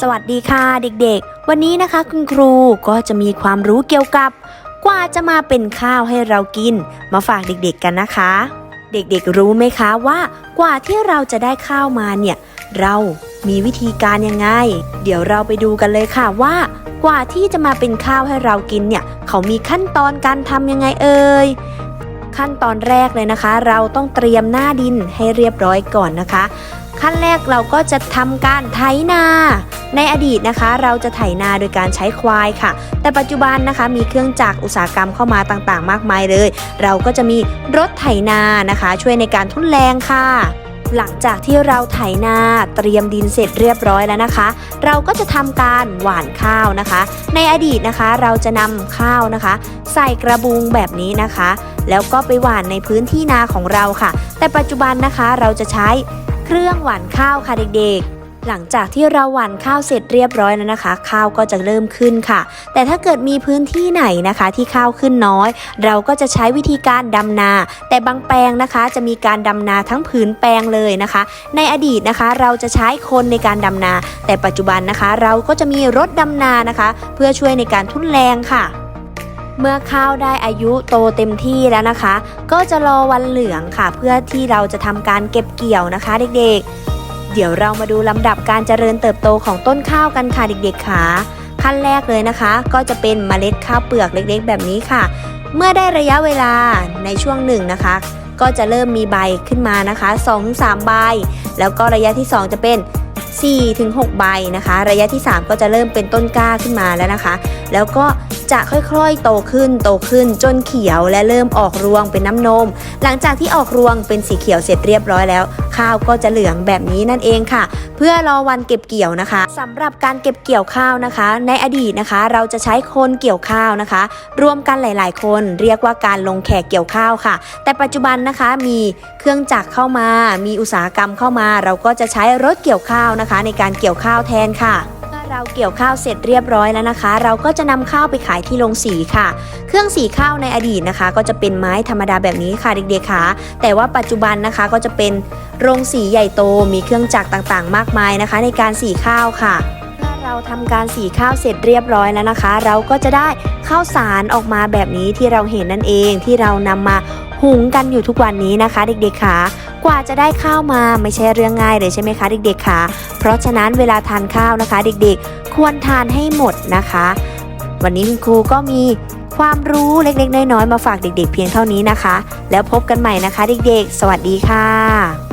สวัสดีค่ะเด็กๆ วันนี้นะคะคุณครูก็จะมีความรู้เกี่ยวกับ กว่าจะมาเป็นข้าวให้เรากิน มาฝากเด็กๆกันนะคะ เด็กๆรู้ไหมคะว่ากว่าที่เราจะได้ข้าวมาเนี่ย เรามีวิธีการยังไง เดี๋ยวเราไปดูกันเลยค่ะว่า กว่าที่จะมาเป็นข้าวให้เรากินเนี่ย เขามีขั้นตอนการทำยังไงเอ่ยขั้นตอนแรกเลยนะคะ เราต้องเตรียมหน้าดินให้เรียบร้อยก่อนนะคะ ขั้นแรกเราก็จะทำการไถนา ในอดีตนะคะ เราจะไถนาโดยการใช้ควายค่ะ แต่ปัจจุบันนะคะ มีเครื่องจักรอุตสาหกรรมเข้ามาต่างๆ มากมายเลย เราก็จะมีรถไถนานะคะ ช่วยในการทุ่นแรงค่ะหลังจากที่เราไถนาเตรียมดินเสร็จเรียบร้อยแล้วนะคะ เราก็จะทำการหว่านข้าวนะคะ ในอดีตนะคะเราจะนำข้าวนะคะ ใส่กระบุงแบบนี้นะคะ แล้วก็ไปหว่านในพื้นที่นาของเราค่ะ แต่ปัจจุบันนะคะเราจะใช้เครื่องหว่านข้าวค่ะเด็กๆ หลังจากที่เราหว่านข้าวเสร็จเรียบร้อยแล้วนะคะ ข้าวก็จะเริ่มขึ้นค่ะ แต่ถ้าเกิดมีพื้นที่ไหนนะคะ ที่ข้าวขึ้นน้อย เราก็จะใช้วิธีการดำนา แต่บางแปลงนะคะ จะมีการดำนาทั้งผืนแปลงเลยนะคะ ในอดีตนะคะเราจะใช้คนในการดำนา แต่ปัจจุบันนะคะ เราก็จะมีรถดำนานะคะ เพื่อช่วยในการทุ่นแรงค่ะเมื่อข้าวได้อายุโตเต็มที่แล้วนะคะ ก็จะรอวันเหลืองค่ะ เพื่อที่เราจะทำการเก็บเกี่ยวนะคะเด็กๆ เดี๋ยวเรามาดูลำดับการเจริญเติบโตของต้นข้าวกันค่ะเด็กๆค่ะขั้นแรกเลยนะคะ ก็จะเป็นเมล็ดข้าวเปลือกเล็กๆ แบบนี้ค่ะ เมื่อได้ระยะเวลาในช่วงหนึ่งนะคะ ก็จะเริ่มมีใบขึ้นมานะคะ2-3ใบ แล้วก็ระยะที่ 2 จะเป็น4-6 ใบนะคะ ระยะที่ 3 ก็จะเริ่มเป็นต้นกล้าขึ้นมาแล้วนะคะ แล้วก็จะค่อยๆ โตขึ้นโตขึ้นจนเขียวและเริ่มออกรวงเป็นน้ำนม หลังจากที่ออกรวงเป็นสีเขียวเสร็จเรียบร้อยแล้ว ข้าวก็จะเหลืองแบบนี้นั่นเองค่ะ เพื่อรอวันเก็บเกี่ยวนะคะสำหรับการเก็บเกี่ยวข้าวนะคะ ในอดีตนะคะ เราจะใช้คนเกี่ยวข้าวนะคะ รวมกันหลาย ๆ คนเรียกว่าการลงแขกเกี่ยวข้าวค่ะ แต่ปัจจุบันนะคะมีเครื่องจักรเข้ามา มีอุตสาหกรรมเข้ามา เราก็จะใช้รถเกี่ยวข้าวนะคะ ในการเกี่ยวข้าวแทนค่ะ เราเกี่ยวข้าวเสร็จเรียบร้อยแล้วนะคะ เราก็จะนำข้าวไปขายที่โรงสีค่ะ เครื่องสีข้าวในอดีตนะคะ ก็จะเป็นไม้ธรรมดาแบบนี้ค่ะเด็กๆค่ะแต่ว่าปัจจุบันนะคะก็จะเป็นโรงสีใหญ่โตมีเครื่องจักรต่างๆ มากมายนะคะ ในการสีข้าวค่ะ เราทำการสีข้าวเสร็จเรียบร้อยแล้วนะคะ เราก็จะได้ข้าวสารออกมาแบบนี้ที่เราเห็นนั่นเองที่เรานำมาหุงกันอยู่ทุกวันนี้นะคะ เด็กๆค่ะกว่าจะได้ข้าวมาไม่ใช่เรื่องง่ายเลยใช่ไหมคะ เด็กๆค่ะ เพราะฉะนั้นเวลาทานข้าวนะคะ เด็กๆ ควรทานให้หมดนะคะ วันนี้คุณครูก็มีความรู้เล็กๆ น้อยๆมาฝากเด็ก ๆ เพียงเท่านี้นะคะ แล้วพบกันใหม่นะคะ เด็กๆ สวัสดีค่ะ